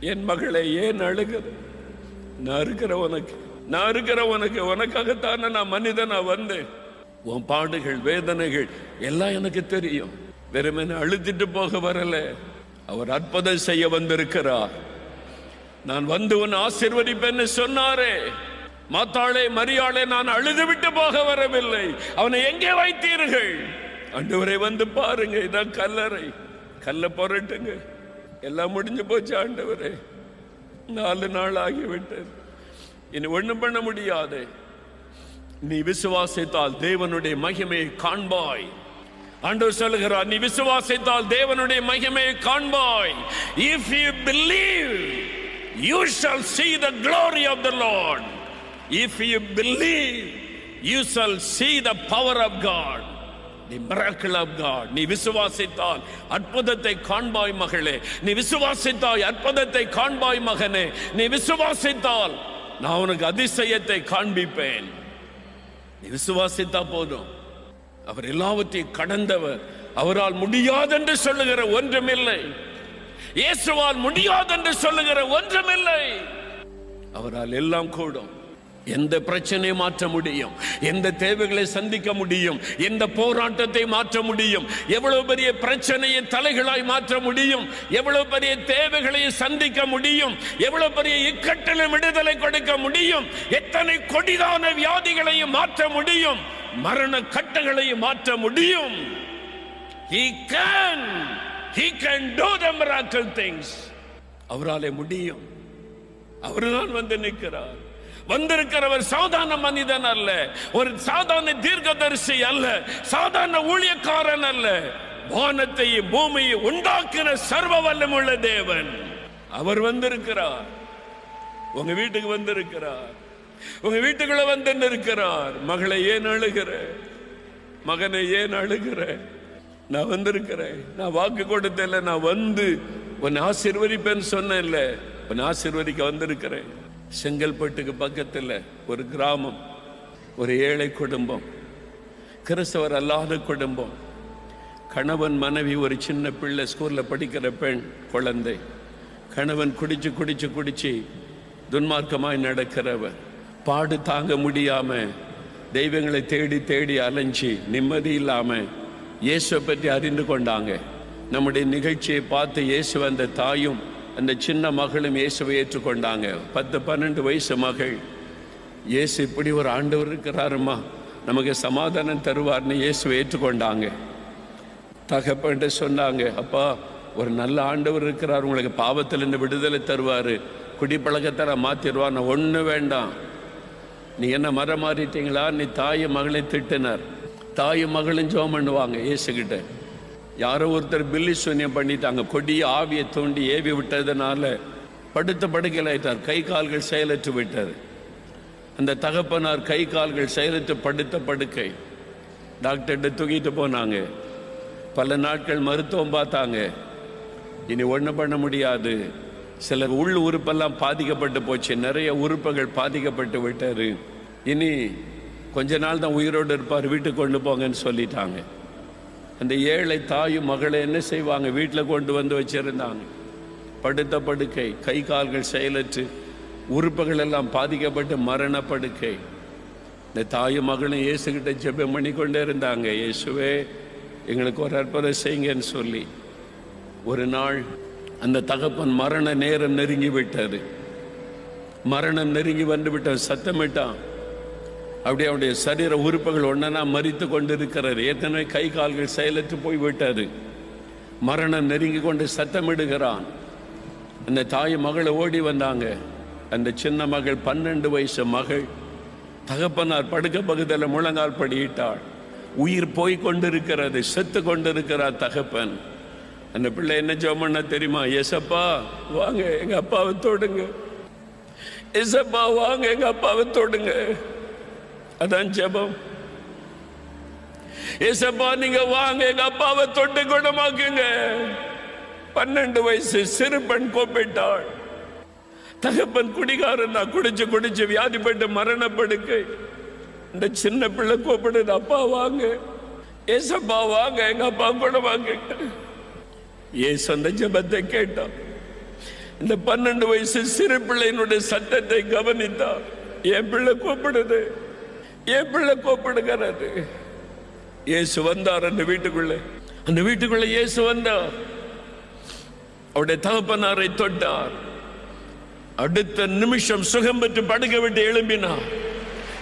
என் மகளை ஏன் அழுகிற நான் இருக்கிற உனக்கு நான் இருக்கிற உனக்கு உனக்காகத்தானே நான் மனிதனா வந்தேன். உன் பாடுகள் வேதனைகள் எல்லாம் எனக்கு தெரியும். வெறுமனே அழுத்திட்டு போக வரல. அவர் அற்புதம் செய்ய வந்திருக்கிறார். நான் வந்து உன் ஆசிர்வதிப்பேன்னு சொன்னாரே. மாத்தாளே மரியாளே நான் அழுது விட்டு போக வரவில்லை. அவனை எங்கே வைத்தீர்கள்? அன்றுவரை வந்து பாருங்க இதான் கல்லறை. கல்ல புரட்டுங்க. எல்லாம் முடிஞ்சு போச்சு ஆண்டவரே. நாலு நாள் ஆகிவிட்டது. இனி ஒன்றும் பண்ண முடியாது. நீ விசுவாசித்தால் தேவனுடைய மகிமையை காண்பாய். ஆண்டவர் சொல்லுகிறார் நீ விசுவாசித்தால் தேவனுடைய மகிமையை காண்பாய். If you believe you shall see the glory of the lord if you believe you shall see the power of God நீ மிராக்கிள் ஆஃப் காட் நீ விசுவாசித்தால் அற்புதத்தை காண்பாய் மகளே. நீ விசுவாசித்தாய் அற்புதத்தை காண்பாய் மகனே. நீ விசுவாசித்தால் நான் உனக்கு அதிசயத்தை காண்பிப்பேன். நீ விசுவாசித்தா போதும். அவர் எல்லாவற்றையும் கடந்தவர். அவரால் முடியாதென்று சொல்லுகிற ஒன்றுமில்லை. இயேசுவால் முடியாதென்று சொல்லுகிற ஒன்றுமில்லை. அவரால் எல்லாம் கூடும். எந்த பிரச்சனையை மாற்ற முடியும்? எந்த தேவைகளை சந்திக்க முடியும்? எந்த போராட்டத்தை மாற்ற முடியும்? எவ்வளவு பெரிய பிரச்சனையை தலைகளாய் மாற்ற முடியும்? எவ்வளவு பெரிய தேவைகளை சந்திக்க முடியும்? எவ்வளவு பெரிய இக்கட்டிலும் விடுதலை கொடுக்க முடியும்? எத்தனை கொடிதான வியாதிகளையும் மாற்ற முடியும்? மரண கட்டுகளையும் மாற்ற முடியும்? He can He can do the miracle things. அவராலே முடியும். அவர்தான் வந்து நிற்கிறார். வந்திருக்கிறவர் சாதாரண மனிதன் அல்ல. ஒரு சாதாரண தீர்க்கதரிசி அல்ல. சாதாரண ஊழியக்காரன் அல்ல. வானத்தையும் பூமியை உண்டாக்கின சர்வ வல்லமுள்ள தேவன். அவர் வந்திருக்கிறார். உங்க வீட்டுக்கு வந்திருக்கிறார். உங்க வீட்டுக்குள்ள வந்து இருக்கிறார் மகளை ஏன் அழுகிற? மகனை ஏன் அழுகிற? நான் வந்திருக்கிறேன். நான் வாக்கு கொடுத்தேன்ல. நான் வந்து உன்னை சொன்னேன் சொன்னேன்ல. உன் ஆசிர்வதிக்க வந்திருக்கிறேன். செங்கல்பட்டுக்கு பக்கத்தில் ஒரு கிராமம் ஒரு ஏழை குடும்பம் கிறிஸ்தவர் அல்லாத குடும்பம். கணவன் மனைவி ஒரு சின்ன பிள்ளை ஸ்கூலில் படிக்கிற பெண் குழந்தை. கணவன் குடிச்சு குடிச்சு குடிச்சு துன்மார்க்கமாய் நடக்கிறவர். பாடு தாங்க முடியாமல் தெய்வங்களை தேடி தேடி அலைஞ்சி நிம்மதி இல்லாமல் இயேசுவை பற்றி அறிந்து கொண்டாங்க. நம்முடைய நிகழ்ச்சியை பார்த்து இயேசு அந்த தாயும் அந்த சின்ன மகளும் இயேசுவை ஏற்றுக்கொண்டாங்க. பத்து பன்னெண்டு வயசு மகள். இயேசு இப்படி ஒரு ஆண்டவர் இருக்கிறாருமா நமக்கு சமாதானம் தருவார்னு இயேசுவை ஏற்றுக்கொண்டாங்க. தகப்பன்ட்டு சொன்னாங்க அப்பா ஒரு நல்ல ஆண்டவர் இருக்கிறார். உங்களுக்கு பாவத்திலிருந்து விடுதலை தருவார். குடிப்பழக்கத்தை மாற்றிடுவார் நான் ஒன்று வேண்டாம். நீ என்ன மரம் மாறிட்டீங்களா நீ தாயும் மகளையும் திட்டினார். தாயும் மகளும் ஜோம் பண்ணுவாங்க இயேசுகிட்ட. யாரோ ஒருத்தர் பில்லி சூன்யம் பண்ணிட்டாங்க கொடிய ஆவியை தூண்டி ஏவி விட்டதுனால படுத்த படுக்கையில் ஆயிட்டார் கை கால்கள் செயலற்று விட்டது. அந்த தகப்பனார் கை கால்கள் செயலற்று படுத்த படுக்கை. டாக்டர்கிட்ட தூக்கிட்டு போனாங்க. பல நாட்கள் மருத்துவம் பார்த்தாங்க. இனி ஒன்றும் பண்ண முடியாது. சில உள் உறுப்பெல்லாம் பாதிக்கப்பட்டு போச்சு. நிறைய உறுப்புகள் பாதிக்கப்பட்டு விட்டார் இனி கொஞ்ச நாள் தான் உயிரோடு இருப்பார். வீட்டுக்கு கொண்டு போங்கன்னு சொல்லிட்டாங்க. அந்த ஏழை தாயும் மகளை என்ன செய்வாங்க? வீட்டில் கொண்டு வந்து வச்சிருந்தாங்க. படுத்த படுக்கை கை கால்கள் செயலற்று உறுப்புகள் எல்லாம் பாதிக்கப்பட்டு மரண படுக்கை. இந்த தாயும் மகளும் இயேசுகிட்ட ஜெபம் பண்ணி கொண்டே இருந்தாங்க. இயேசுவே எங்களுக்கு ஒரு அற்புதம் செய்யுங்கன்னு சொல்லி. ஒரு நாள் அந்த தகப்பன் மரண நேரம் நெருங்கி விட்டது. மரணம் நெருங்கி வந்து விட்ட சத்தமிட்டான். அப்படியே அவருடைய சரீர உறுப்புகள் ஒன்றனா மறித்து கொண்டிருக்கிறார் ஏற்கனவே கை கால்கள் செயலற்று போய் மரணம் நெருங்கி கொண்டு சத்தமிடுகிறான். அந்த தாய் மகளை ஓடி வந்தாங்க. அந்த சின்ன மகள் பன்னெண்டு வயசு மகள் தகப்பனார் படுக்க பகுதியில் முழங்கால் படியிட்டாள். உயிர் போய் கொண்டிருக்கிறது செத்து கொண்டிருக்கிறார் தகப்பன். அந்த பிள்ளை என்ன ஜெபம் தெரியுமா? எசப்பா வாங்க எங்க அப்பாவை தொடுங்க. எசப்பா வாங்க எங்க அப்பாவை தொடுங்க. அதான் ஜெபம். ஏசப்பா நீங்க வாங்க எங்க அப்பாவை தொட்டு குணமாக்குங்க. பன்னெண்டு வயசு சிறு பெண் கோப்பிட்டாள் தகப்பன் குடிகாரன் நான் குடிச்சு குடிச்சு வியாதிப்பட்டு மரணப்படுக்கை. இந்த சின்ன பிள்ளை கூப்பிடுது அப்பா வாங்க. ஏசப்பா வாங்க எங்க அப்பா குணமாக்குங்க. ஏசு அந்த ஜெபத்தை கேட்டான். இந்த பன்னெண்டு வயசு சிறு பிள்ளையினுடைய சத்தத்தை கவனித்தான் என் பிள்ளை கூப்பிடுது என் பிள்ளை கூப்பிடுகிறது இயேசு வந்தார் அந்த வீட்டுக்குள்ள. அந்த வீட்டுக்குள்ள இயேசு வந்தார். அவருடைய தகப்பனாரை தொட்டார். அடுத்த நிமிஷம் சுகம் பெற்று படுக்க விட்டு எழும்பினார்.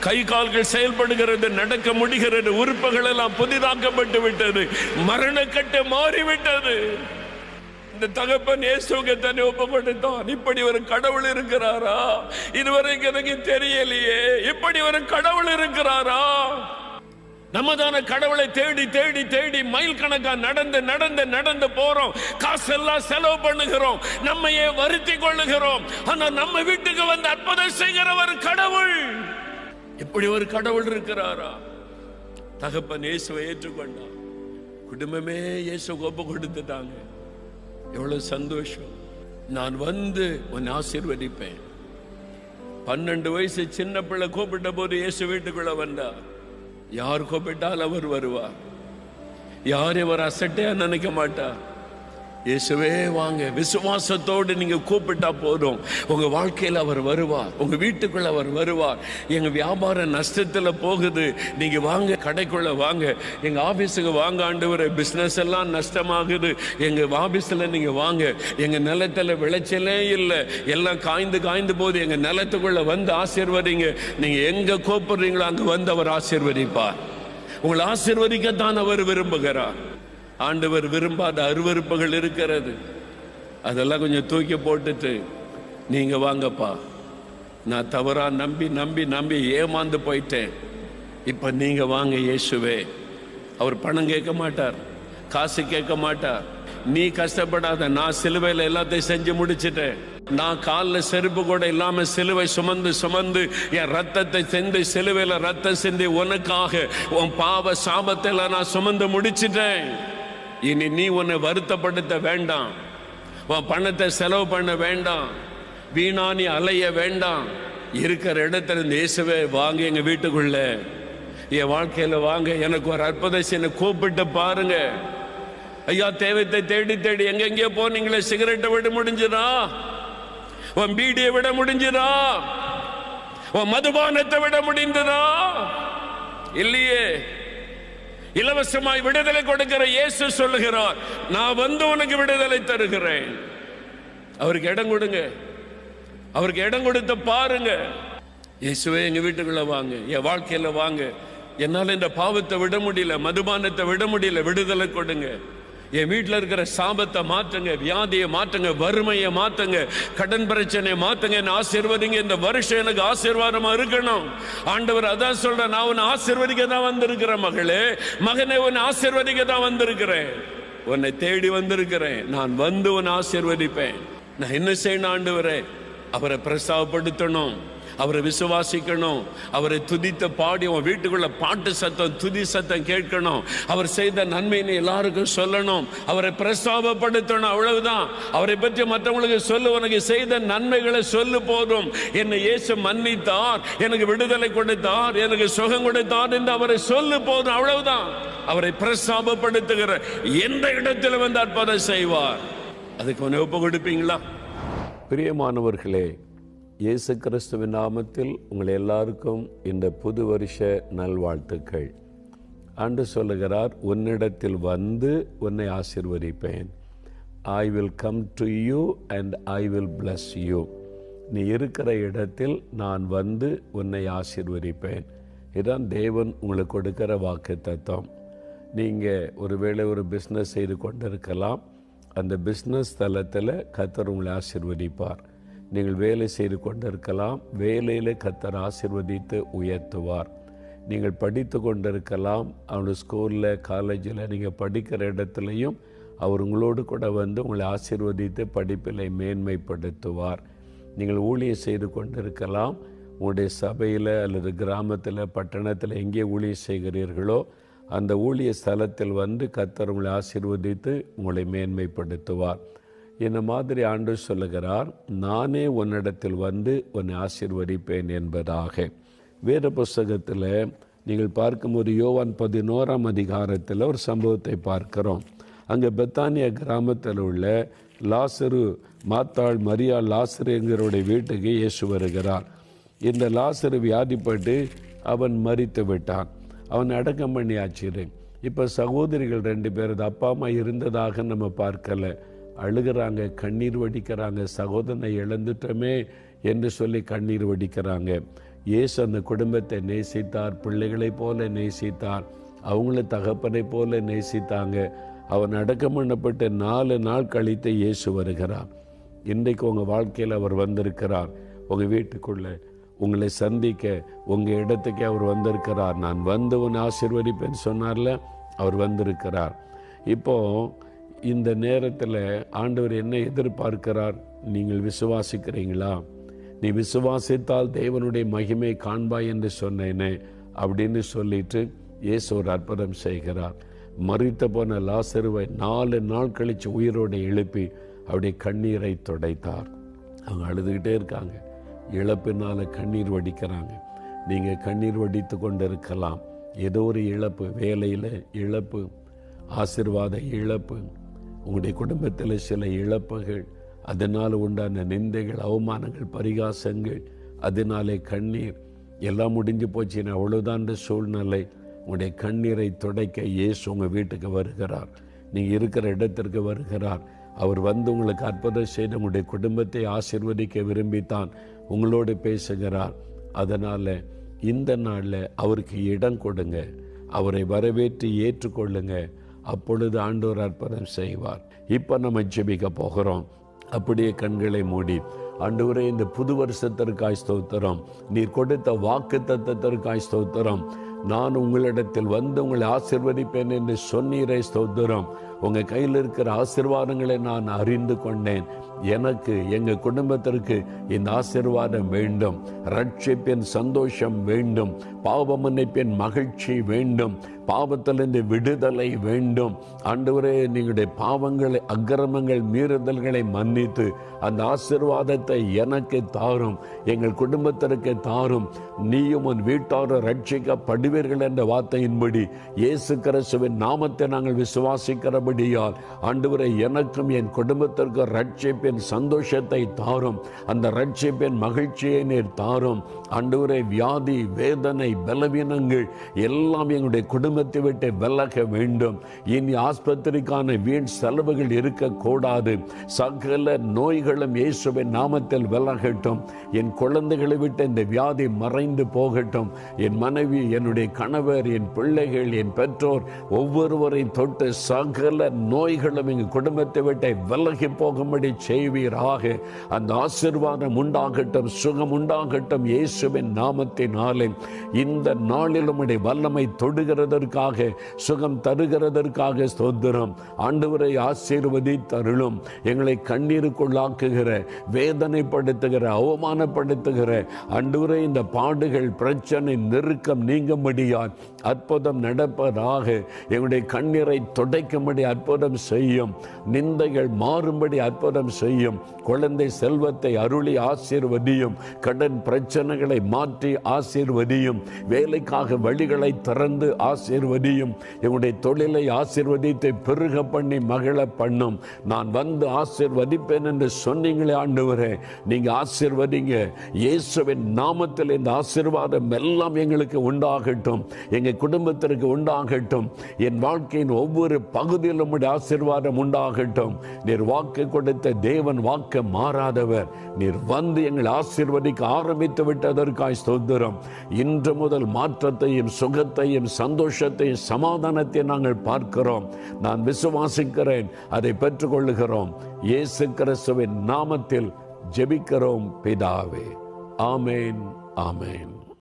கை கால்கள் செயல்படுகிறது நடக்க முடிகிறது உறுப்புகள் எல்லாம் புதிதாக்கப்பட்டு விட்டது மரணக்கட்டு மாறிவிட்டது. இந்த தகப்பன் இயேசுக்கு தன்னை ஒப்பு கொடுத்தான் இப்படி ஒரு கடவுள் இருக்கிறாரா? இதுவரைக்கும் எனக்கு தெரியலையே. இப்படி ஒரு கடவுள் இருக்கிறாரா? நம்மதான கடவுளை தேடி தேடி தேடி மைல் கணக்கா நடந்து நடந்து நடந்து போறோம். காசெல்லாம் செலவு பண்ணுகிறோம். நம்மையே வருத்தி கொள்ளுகிறோம். ஆனா நம்ம வீட்டுக்கு வந்து அற்புதம் செய்கிற ஒரு கடவுள். இப்படி ஒரு கடவுள் இருக்கிறாரா? தகப்பன் இயேசுவை ஏற்றுக்கொண்டான் குடும்பமே இயேசு ஒப்பு கொடுத்துட்டாங்க எவ்வளவு சந்தோஷம். நான் வந்து உன்னை ஆசீர்வதிப்பேன். பன்னெண்டு வயசு சின்ன பிள்ளை கூப்பிட்ட போது இயேசு வீட்டுக்குள்ள வந்தா யார் கூப்பிட்டால் அவர் வருவார். யார் இவர் அசட்டையா நினைக்க மாட்டா இயேசுவே வாங்க. விசுவாசத்தோடு நீங்கள் கூப்பிட்டா போதும். உங்கள் வாழ்க்கையில் அவர் வருவார். உங்கள் வீட்டுக்குள்ள அவர் வருவார். எங்கள் வியாபாரம் நஷ்டத்தில் போகுது. நீங்கள் வாங்க கடைக்குள்ள வாங்க. எங்கள் ஆஃபீஸுக்கு வாங்க வர பிஸ்னஸ் எல்லாம் நஷ்டமாகுது. எங்கள் ஆஃபீஸில் நீங்கள் வாங்க. எங்கள் நிலத்துல விளைச்சலே இல்லை. எல்லாம் காய்ந்து காய்ந்து போது எங்கள் நிலத்துக்குள்ளே வந்து ஆசீர்வதிங்க. நீங்கள் எங்கே கூப்பிடுறீங்களோ அங்கே வந்து அவர் ஆசீர்வதிப்பார். உங்களை ஆசீர்வதிக்கத்தான் அவர் விரும்புகிறார். ஆண்டவர் விரும்பாத அருவருப்புகள் இருக்கிறது. அதெல்லாம் கொஞ்சம் தூக்கி போட்டுட்டு நீங்கள் வாங்கப்பா. நான் தவறாக நம்பி நம்பி நம்பி ஏமாந்து போயிட்டேன். இப்போ நீங்கள் வாங்க இயேசுவே. அவர் பணம் கேட்க மாட்டார் காசு கேட்க மாட்டார். நீ கஷ்டப்படாத நான் சிலுவையில் எல்லாத்தையும் செஞ்சு முடிச்சிட்டேன். நான் காலில் செருப்பு கூட இல்லாமல் சிலுவை சுமந்து சுமந்து என் ரத்தத்தை செந்து சிலுவையில் ரத்தம் சிந்தி உனக்காக உன் பாவ சாபத்தை நான் சுமந்து முடிச்சிட்டேன். இனி நீ உன்னை வருத்தப்படுத்த வேண்டாம். உன் பணத்தை செலவு பண்ண வேண்டாம். வீணா நீ அலைய வேண்டாம். இருக்கிற இடத்துல இந்த இயேசுவை வாங்க எங்கள் வீட்டுக்குள்ள. என் வாழ்க்கையில் வாங்க எனக்கு ஒரு அற்புதம் என்னை கூப்பிட்டு பாருங்க. ஐயா தேவத்தை தேடி தேடி எங்கெங்கேயோ போனீங்களே சிகரெட்டை விட முடிஞ்சுதா? உன் பீடியை விட முடிஞ்சுதா? உன் மதுபானத்தை விட முடிந்ததா? இல்லையே. இலவசமாய் விடுதலை கொடுக்கிற இயேசு சொல்லுகிறார் நான் வந்து உனக்கு விடுதலை தருகிறேன். அவருக்கு இடம் கொடுங்க. அவருக்கு இடம் கொடுத்து பாருங்க. இயேசுவே எங்க வீட்டுக்குள்ள வாங்க. என் வாழ்க்கையில வாங்க. என்னால இந்த பாவத்தை விட முடியல மதுபானத்தை விட முடியல விடுதலை கொடுங்க. என் வீட்டில் இருக்கிற சாபத்தை மாற்றுங்க வியாதியை மாற்றுங்க வறுமையை மாற்றுங்க கடன் பிரச்சனையை மாற்றுங்க என்ன ஆசீர்வதிங்க. இந்த வருஷம் எனக்கு ஆசீர்வாதமா இருக்கணும். ஆண்டவர் அதான் சொல்றேன் நான் உன்னை ஆசீர்வதிக்க தான் வந்திருக்கிறேன் மகளே. மகனை உன்னை ஆசீர்வதிக்க தான் வந்திருக்கிறேன். உன்னை தேடி வந்திருக்கிறேன். நான் வந்து உன்னை ஆசீர்வதிப்பேன். நான் என்ன செய்யணும் ஆண்டவரே? அவரை பிரசாவப்படுத்தணும். அவரை விசுவாசிக்கணும். அவரை துதித்த பாடி உன் வீட்டுக்குள்ள பாட்டு சத்தம் துதி சத்தம் கேட்கணும். அவர் செய்த நன்மைன்னு எல்லாருக்கும் சொல்லணும். அவரை பிரஸ்தாபப்படுத்தணும் அவ்வளவுதான். அவரை பற்றி மற்றவங்களுக்கு சொல்லு உனக்கு செய்த நன்மைகளை சொல்லு போதும். என்னை இயேசு மன்னித்தார் எனக்கு விடுதலை கொடுத்தார் எனக்கு சுகம் கொடுத்தார் என்று அவரை சொல்லு போதும் அவ்வளவுதான். அவரை பிரஸ்தாபப்படுத்துகிற எந்த இடத்தில் வந்து அற்புதம் செய்வார். அதுக்கு உன்னை ஒப்பு கொடுப்பீங்களா? பிரியமானவர்களே இயேசு கிறிஸ்துவின் நாமத்தில் உங்கள் எல்லாருக்கும் இந்த புது வருஷ நல்வாழ்த்துக்கள். ஆண்டு சொல்லுகிறார் உன்னிடத்தில் வந்து உன்னை ஆசிர்வதிப்பேன். I will come to you and I will bless you நீ இருக்கிற இடத்தில் நான் வந்து உன்னை ஆசிர்வதிப்பேன். இதுதான் தேவன் உங்களுக்கு கொடுக்கிற வாக்கு தத்துவம் நீங்கள் ஒருவேளை ஒரு பிஸ்னஸ் செய்து கொண்டிருக்கலாம். அந்த பிஸ்னஸ் தளத்தில் கத்தர் உங்களை ஆசிர்வதிப்பார். நீங்கள் வேலை செய்து கொண்டிருக்கலாம். வேலையில் கத்தர் ஆசிர்வதித்து உயர்த்துவார். நீங்கள் படித்து கொண்டிருக்கலாம். அவனுடைய ஸ்கூலில் காலேஜில் நீங்கள் படிக்கிற இடத்துலையும் அவர் உங்களோடு கூட வந்து உங்களை ஆசிர்வதித்து படிப்பில் மேன்மைப்படுத்துவார். நீங்கள் ஊழியம் செய்து கொண்டிருக்கலாம். உங்களுடைய சபையில் அல்லது கிராமத்தில் பட்டணத்தில் எங்கே ஊழியம் செய்கிறீர்களோ அந்த ஊழிய ஸ்தலத்தில் வந்து கத்தர் உங்களை ஆசீர்வதித்து உங்களை மேன்மைப்படுத்துவார். இந்த மாதிரி ஆண்டு சொல்லுகிறார் நானே உன்னிடத்தில் வந்து உன்னை ஆசிர்வதிப்பேன் என்பதாக. வேறு புஸ்தகத்தில் நீங்கள் பார்க்கும்போது யோவான் பதினோராம் அதிகாரத்தில் ஒரு சம்பவத்தை பார்க்கிறோம். அங்கே பெத்தானியா கிராமத்தில் உள்ள லாசரு மாத்தாள் மரியா லாசரு என்கிறவருடைய வீட்டுக்கு இயேசு வருகிறார். இந்த லாசரு வியாதிப்பட்டு அவன் மறித்து விட்டான். அவன் அடக்கம் பண்ணி ஆச்சிரு இப்போ சகோதரிகள் ரெண்டு பேரது அப்பா அம்மா இருந்ததாக நம்ம பார்க்கலை. அழுகிறாங்க கண்ணீர் வடிக்கிறாங்க சகோதரனை இழந்துட்டோமே என்று சொல்லி கண்ணீர் வடிக்கிறாங்க. இயேசு அந்த குடும்பத்தை நேசித்தார் பிள்ளைகளைப் போல நேசித்தார் அவங்கள தகப்பனை போல நேசித்தாங்க. அவன் அடக்கம் பண்ணப்பட்ட நாலு நாள் கழித்து இயேசு வருகிறார். இன்றைக்கு உங்கள் வாழ்க்கையில் அவர் வந்திருக்கிறார். உங்கள் வீட்டுக்குள்ளே உங்களை சந்திக்க உங்கள் இடத்துக்கே அவர் வந்திருக்கிறார். நான் வந்து உன் ஆசிர்வதிப்பேன்னு சொன்னார்ல அவர் வந்திருக்கிறார். இப்போது இந்த நேரத்தில் ஆண்டவர் என்ன எதிர்பார்க்கிறார்? நீங்கள் விசுவாசிக்கிறீங்களா? நீ விசுவாசித்தால் தேவனுடைய மகிமை காண்பாய் என்று சொன்னேனே அப்படின்னு சொல்லிட்டு இயேசு ஒரு அற்புதம் செய்கிறார். மறித்த போன லாசருவை நாலு நாள் கழித்து உயிரோடு எழுப்பி அவருடைய கண்ணீரை துடைத்தார். அவங்க அழுதுகிட்டே இருக்காங்க. இழப்பினால் கண்ணீர் வடிக்கிறாங்க. நீங்கள் கண்ணீர் வடித்து கொண்டு இருக்கலாம் ஏதோ ஒரு இழப்பு வேலையில் இழப்பு ஆசிர்வாத இழப்பு உங்களுடைய குடும்பத்தில் சில இழப்புகள் அதனால் உண்டான நிந்தைகள் அவமானங்கள் பரிகாசங்கள் அதனாலே கண்ணீர் எல்லாம் முடிஞ்சு போச்சுன்னா அவ்வளோதான்ற சூழ்நிலை உங்களுடைய கண்ணீரை துடைக்க இயேசு உங்கள் வீட்டுக்கு வருகிறார். நீங்கள் இருக்கிற இடத்திற்கு வருகிறார். அவர் வந்து உங்களுக்கு அற்புதம் செய்து உங்களுடைய குடும்பத்தை ஆசிர்வதிக்க விரும்பித்தான் உங்களோடு பேசுகிறார். அதனால் இந்த நாளில் அவருக்கு இடம் கொடுங்க. அவரை வரவேற்று ஏற்றுக்கொள்ளுங்கள் அப்பொழுது ஆண்டோர் அற்புதம் செய்வார். இப்போ நம்ம ஜெபிக்க போகிறோம். அப்படியே கண்களை மூடி ஆண்டவரே இந்த புது வருஷத்திற்காய் ஸ்தோத்திரம். நீர் கொடுத்த வாக்கு தத்தத்திற்காய் ஸ்தோத்திரம். நான் உங்களிடத்தில் வந்து உங்களை ஆசிர்வதிப்பேன் என்று சொன்னீரே ஸ்தோத்திரம். உங்கள் கையில் இருக்கிற ஆசிர்வாதங்களை நான் அறிந்து கொண்டேன். எனக்கு எங்க குடும்பத்திற்கு இந்த ஆசிர்வாதம் வேண்டும். ரட்சிப்பின் சந்தோஷம் வேண்டும். பாவ மன்னிப்பின் மகிழ்ச்சி வேண்டும். பாவத்திலிருந்து விடுதலை வேண்டும். ஆண்டவரே நீங்களுடைய பாவங்களை அக்கிரமங்கள் மீறுதல்களை மன்னித்து அந்த ஆசிர்வாதத்தை எனக்கு தாரும். எங்கள் குடும்பத்திற்கு தாரும். நீயும் உன் வீட்டாரும் ரட்சிக்கப்படுவீர்கள் என்ற வார்த்தையின்படி இயேசு கிறிஸ்துவின் நாமத்தை நாங்கள் விசுவாசிக்கிறபடியால் ஆண்டவரை எனக்கும் என் குடும்பத்திற்கும் ரட்சிப்பின் சந்தோஷத்தை தாரும். அந்த ரட்சிப்பின் மகிழ்ச்சியை நீர் தாரும். அன்றுவரை வியாதி வேதனை பலவீனங்கள் எல்லாம் எங்களுடைய குடும்பத்தை விட்டு விலக வேண்டும். இனி ஆஸ்பத்திரிக்கான வீண் செலவுகள் இருக்கக்கூடாது. சகல நோய்களும் இயேசுவின் நாமத்தில் விலகட்டும். என் குழந்தைகளை விட்டு இந்த வியாதி மறைந்து போகட்டும். என் மனைவி என்னுடைய கணவர் என் பிள்ளைகள் என் பெற்றோர் ஒவ்வொருவரை தொட்டு சகல நோய்களும் எங்கள் குடும்பத்தை விட்டு விலகி போகும்படி செய்வீராக அந்த ஆசிர்வாதம் உண்டாகட்டும் சுகம் உண்டாகட்டும் இயேசுவின் நாமத்தினாலே. இந்த நாளில் உம்முடைய வல்லமை தொடுகிறதற்காக சுகம் தருகிறதற்காக ஸ்தோத்திரம். ஆண்டவரை ஆசீர்வதி தருளும் எங்களை கண்ணீருக்குள்ளாக்குகிற வேதனைப்படுத்துகிற அவமானப்படுத்துகிற அன்றுவரை இந்த பாடுகள் பிரச்சனை நெருக்கம் நீங்கும்படியால் அற்புதம் நடப்பதாக எங்களுடைய கண்ணீரை துடைக்கும்படி அற்புதம் செய்யும். நிந்தைகள் மாறும்படி அற்புதம் செய்யும் செய்யும். குழந்தை செல்வத்தை அருளி ஆசீர்வதியும். கடன் பிரச்சனைகளை மாற்றி ஆசீர்வதியும். வேலைக்காக வழிகளை திறந்து ஆசீர்வதியும். என்னுடைய தொழிலை ஆசீர்வதித்து பெருக பண்ணி மகிழ பண்ணும். நான் வந்து ஆசீர்வதிப்பேன் என்று சொன்னீங்களே ஆண்டவரே. நீங்கள் ஆசீர்வதிங்க. இயேசுவின் நாமத்தில் இந்த ஆசீர்வாதம் எல்லாம் எங்களுக்கு உண்டாகட்டும். எங்கள் குடும்பத்திற்கு உண்டாகட்டும். என் வாழ்க்கையின் ஒவ்வொரு பகுதியிலும் ஆசீர்வாதம் உண்டாகட்டும். நீர் வாக்கு கொடுத்த தேவ தேவன் வாக்க மாறாதவர். நீர் வந்து எங்கள் ஆசிர்வதிக்க ஆரம்பித்து விட்டதற்காய் ஸ்தோத்திரம். இன்று முதல் மாற்றத்தையும் சுகத்தையும் சந்தோஷத்தையும் சமாதானத்தையும் நாங்கள் பார்க்கிறோம். நான் விசுவாசிக்கிறேன் அதை பெற்றுக்கொள்ளுகிறோம். இயேசு கிறிஸ்துவின் நாமத்தில் ஜெபிக்கிறோம் பிதாவே. ஆமேன் ஆமேன்.